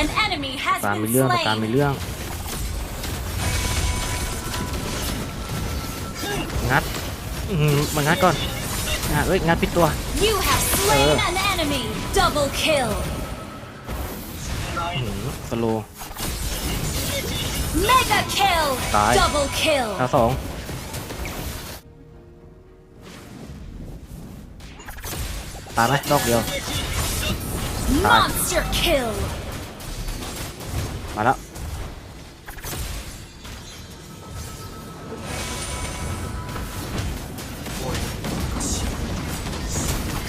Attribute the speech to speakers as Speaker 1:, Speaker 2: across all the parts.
Speaker 1: An
Speaker 2: การมีเรื่องการมีเรื่อง งัดมางัดก่อนอะเอ้ย งัดผิดตัว
Speaker 1: เอ
Speaker 2: อสโล
Speaker 1: ตา
Speaker 2: ย
Speaker 1: Double
Speaker 2: ตาสองตายไหมรอกเดียว
Speaker 1: Monster kill.
Speaker 2: Voilà.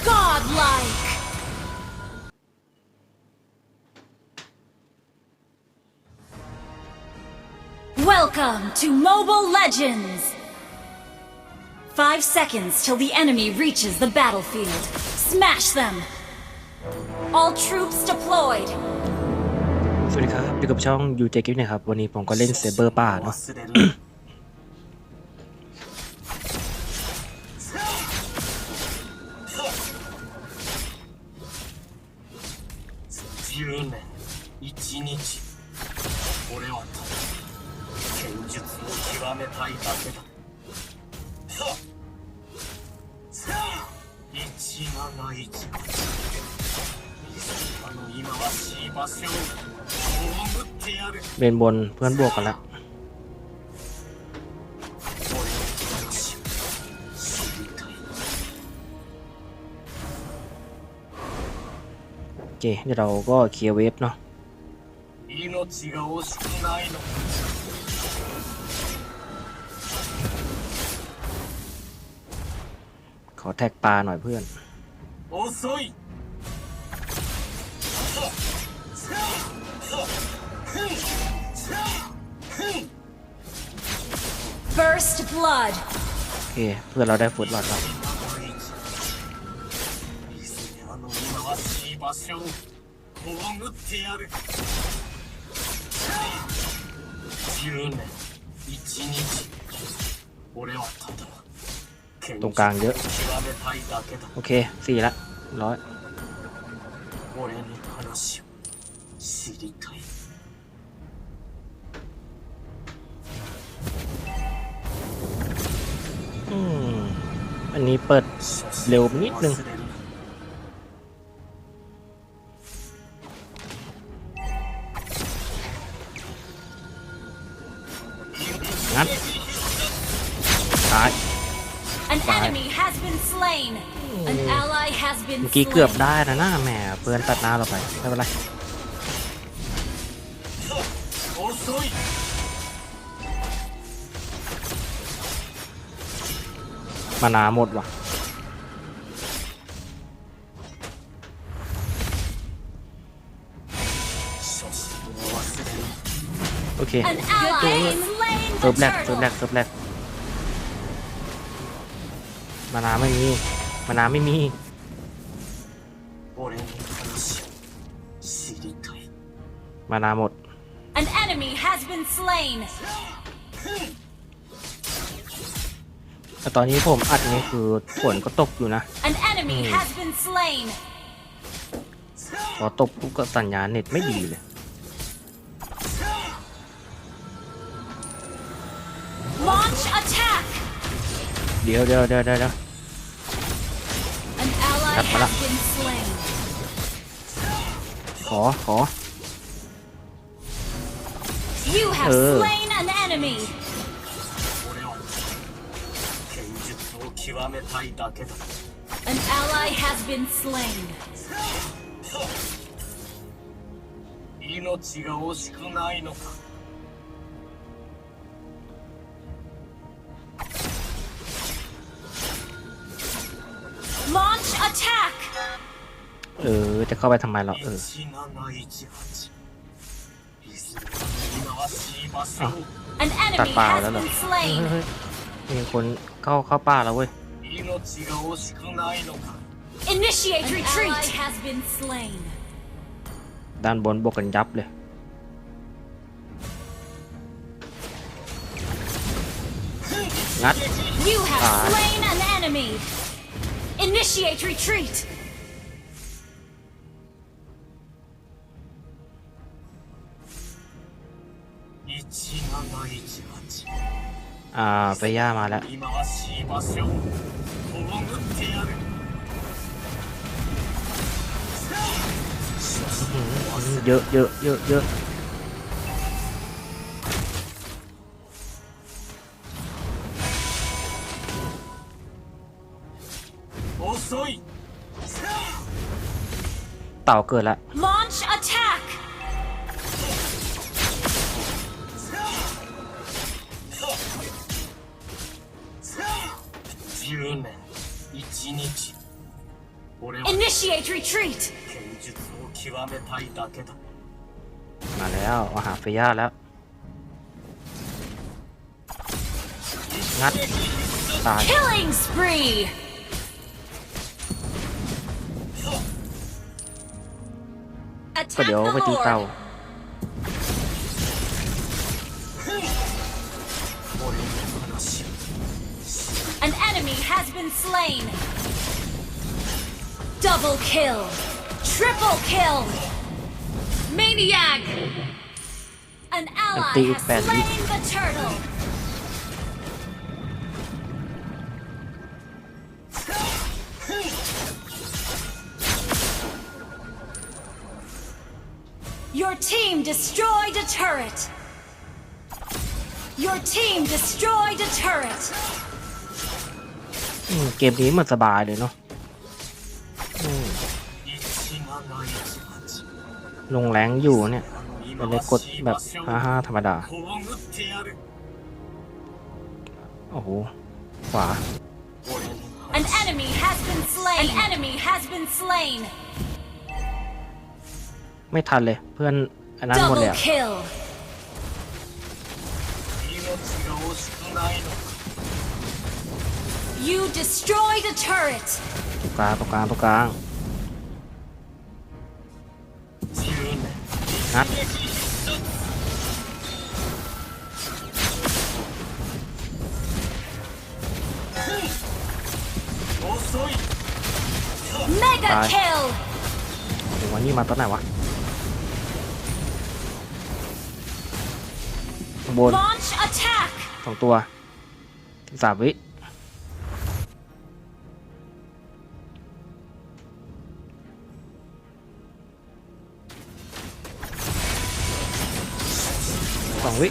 Speaker 1: Godlike. Welcome to Mobile Legends! Five seconds till the enemy reaches the battlefield. Smash them! All troops deployed!
Speaker 2: สวัสดีครับอยู่กับช่องยูเจกิฟนะครับ วันนี้ผมก็เล่นเซเบอร์ป่าเนาะ
Speaker 3: 忘れるな 10年1日俺はただ剣術を極めたいだけだはっさあ171
Speaker 2: เบนบนเพื่อนบวกกันแล้วโอเคเดี๋ยวเราก็เคลียร์เวฟเนาะขอแท็กปลาหน่อยเพื่อน
Speaker 1: First blood
Speaker 2: โอเคเพื่อเราได้ฟุตบอลแล้วตรงกลางเยอะ โอเคสี่ละร้อย อันนี้เปิดเร็วนิดนึงงัดตาย
Speaker 1: An ย
Speaker 2: เมื่อกี้เกือบได้นะหน้าแหมเพื่อนตัดหน้าเราไปไม่เป็นไร มานาหมดว่ะโอเคเติ
Speaker 1: ม
Speaker 2: แรกเติมแรกเติมแรกมานาไม่มีมานาไม่มีมานาหมด
Speaker 1: An enemy has been slain.
Speaker 2: แต่ตอนนี้ผมอัดนี่คือฝนก็ตกอยู่นะ
Speaker 1: An enemy
Speaker 2: Hmm.
Speaker 1: has been slain!
Speaker 2: พอตกปุ๊บก็สัญญาณเน็ตไม่ดีเลย
Speaker 1: Launch attack!
Speaker 2: เดี๋ยวเดี๋ยวเดี๋ยวเดี๋ยวเดี๋ยว
Speaker 1: An ally
Speaker 2: Yep, wala.
Speaker 1: has been slain.
Speaker 2: ขอขอ
Speaker 1: You have
Speaker 2: Uh.
Speaker 1: slain an enemy.
Speaker 3: 極めたいだけだ
Speaker 1: An ally has been slain.
Speaker 3: 命が惜しくないのか
Speaker 1: Launch attack!
Speaker 2: เออ จะเข้าไปทำไมหรอเออ
Speaker 3: 1718いずれかの忌まわしい場所を
Speaker 1: An
Speaker 2: ตัด
Speaker 1: enemy
Speaker 2: ป่า
Speaker 1: has
Speaker 2: แล้วเหรอ
Speaker 1: been
Speaker 2: เฮ้ย
Speaker 1: slain.
Speaker 2: เฮ้ยมีคน เข้าเข้าป่าแล้วเว้ย
Speaker 1: Initiate retreat has been slain.
Speaker 2: ด้านบนบวกกันยับเลย งัด
Speaker 1: You have slain an enemy. Initiate retreat.
Speaker 2: อ่าไปย่ามาแล้วเยอะเยอะเยอะเยอะเต่าเกิด
Speaker 3: แล้ว
Speaker 1: Initiate retreat.
Speaker 2: มาแล้วอาหารฟรีแล้ว งัด ตาย
Speaker 1: Killing spree.
Speaker 2: ก็เดี๋ยวไปตีเต่า
Speaker 3: โอ้ย
Speaker 1: An enemy has been slain. Double kill! Triple kill! Maniac! An ally
Speaker 2: Anti-
Speaker 1: has
Speaker 2: bad
Speaker 1: slain the turtle! Your team destroyed a turret! Your team destroyed a turret!
Speaker 2: อืมเกมนี้เหมือนสบายเลยเนาะ ลงแรงอยู่เนี่ยมั
Speaker 3: น
Speaker 2: เลยกดแบบฮ่าห้าธรรมดา โอ้โห ขวา
Speaker 1: An enemy has been slain. An enemy has been slain.
Speaker 2: ไม่ทันเลยเพื่อนอันนั้นหมดแล้
Speaker 1: ว
Speaker 2: ตรกางตรงกางตรงกา โอ้โหนี่มาตอนไหนวะข้างบน
Speaker 1: Launch attack!
Speaker 2: สองตัวสามวิสองวิ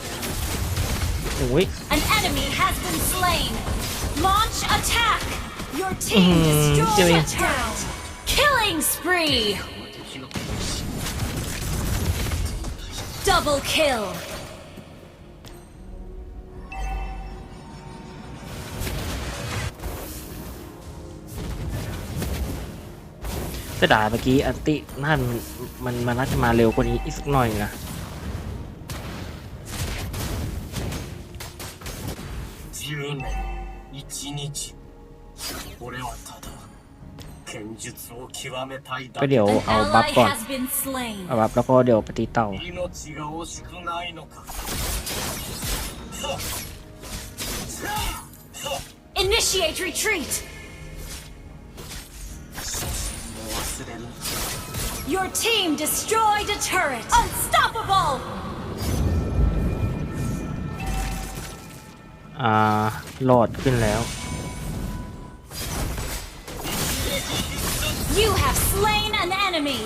Speaker 2: หนึ่งวิ
Speaker 1: An enemy has been slain! Double kill!
Speaker 2: จะด่าเมื่อกี้อันตินั่นมันมันน่าจะมาเร็วกว่านี้อีกสักหน่อยนะ
Speaker 3: 10年1日俺はただ剣術を極めたいだ
Speaker 2: ก็เดี๋ยวเอาบัฟก่อน เอาบัฟแล้วก็เดี๋ยวปฏิเต่า
Speaker 1: Initiate retreat. Your team destroyed a turret. Unstoppable.
Speaker 2: อ่าหลอดขึ้นแล้ว
Speaker 1: You have slain an enemy!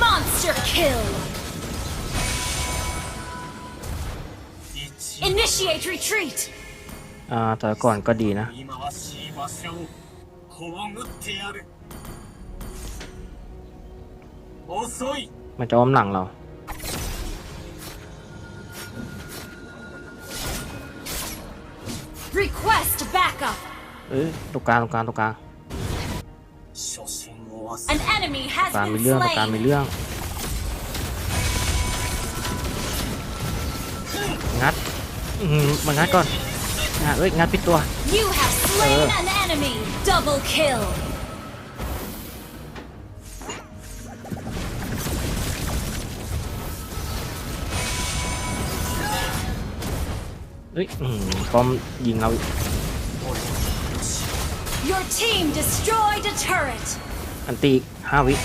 Speaker 1: Monster kill! Initiate retreat!
Speaker 2: อ่าถอยก่อนก็ดีนะ มันจะอ้อมหลังเราเอ้ยตรงกลางตรงกลางตรงกลาง
Speaker 1: An ก
Speaker 2: กตาม
Speaker 1: มี
Speaker 2: เรื่องตาม
Speaker 1: มี
Speaker 2: เรื่อง งัดอืมมางัดก่อนอะเอ้ย งัดปิดตัว
Speaker 1: เออ
Speaker 2: เอ้ยอื้อหือป้อมยิงเราอีก
Speaker 3: 俺 俺の血
Speaker 1: Your team destroyed a turret.
Speaker 2: อันตีอีกห้าวิ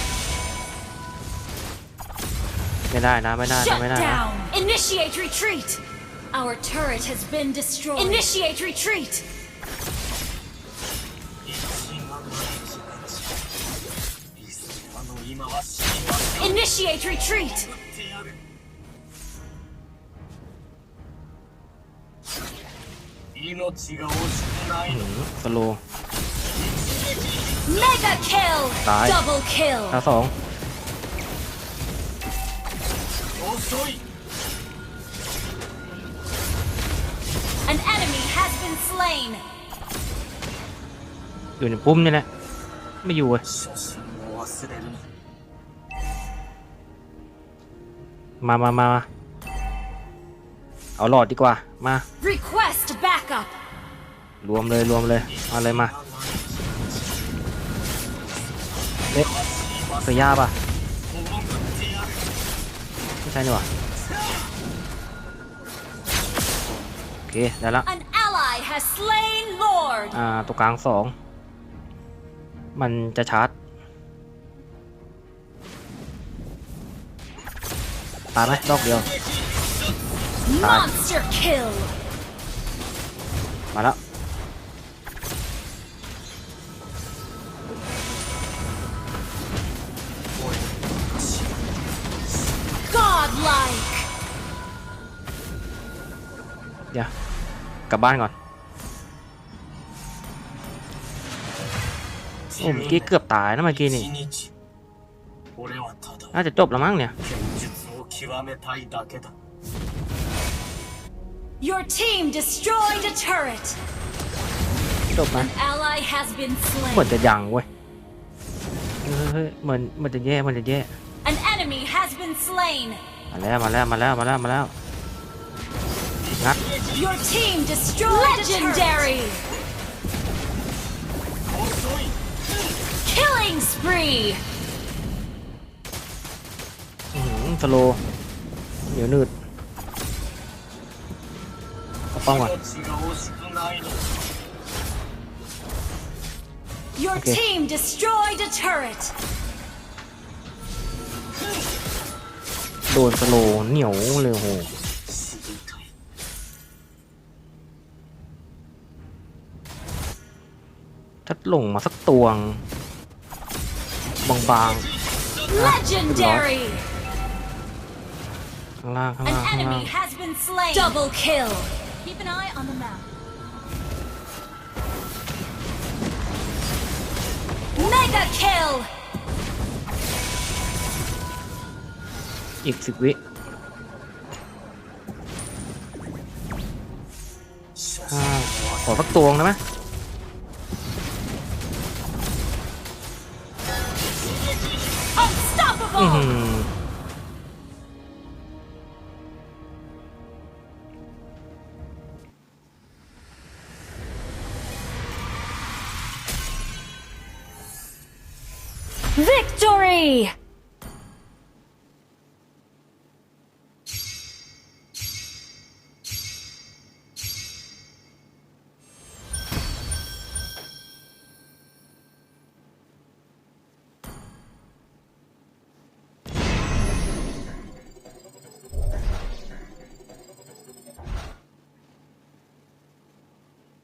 Speaker 2: ไม่ได้นะ ไม่ได้นะ
Speaker 1: Shut
Speaker 2: ไม่ได้นะ
Speaker 1: down. Initiate retreat. Our turret has been destroyed. Initiate retreat.
Speaker 3: 一がない気がちリスナーの今は死にましょう
Speaker 1: Initiate retreat.
Speaker 3: 命が惜しくないの
Speaker 2: สโล
Speaker 1: Mega kill.
Speaker 2: Die.
Speaker 1: Double kill.
Speaker 2: ตาสอง
Speaker 3: 遅い
Speaker 1: An enemy has been slain.
Speaker 2: อยู่ในปุ่มนี่แหละ ไม่อยู่เว้ย
Speaker 3: 初心を忘れるな
Speaker 2: มามามามาเอาหลอดดีกว่า มา
Speaker 1: Request
Speaker 2: รวมเลยรวมเลยเอาเลยมาเอ๊ะสียยาป่ะไม่ใช่นี่วโอเคได้ละอ่าตัวกลางสองมันจะชาร์จตายไหมดอกเดียว
Speaker 1: ตาย
Speaker 2: มาแล้วเดี๋ยวกลับบ้านก่อนโอ้เมื่อกี้เกือบตายนะเมื่อกี้นี่น่าจะจบแล้วมั้งเนี่ย
Speaker 1: Your team destroyed a turret.
Speaker 2: จบไหม
Speaker 1: Ally has been
Speaker 2: เหมือน
Speaker 1: slain.
Speaker 2: จะยังเว้ยเฮ้ยเฮ้ยเหมือนเหมันจะแย่เหมันจะแย่
Speaker 1: An enemy has been slain.
Speaker 2: มาแล้วมาแล้วมาแล้วมาแล้วมาแล้วงัด
Speaker 1: Your team destroyed Legendary.
Speaker 3: 遅い
Speaker 1: Killing spree.
Speaker 2: อื้อหือสโลว์เหนียวหนืดเอา ป้องก่อน
Speaker 1: Your
Speaker 2: okay. โดนสโลเหนียวเลยโหทัดลงมาสักตวง บางๆข้างล่างข้างล่างข้างล่าง
Speaker 1: Keep an eye on the map. Mega kill!
Speaker 3: Execute. À,
Speaker 2: ขอสักตวงได้ไหม
Speaker 1: Unstoppable! Victory.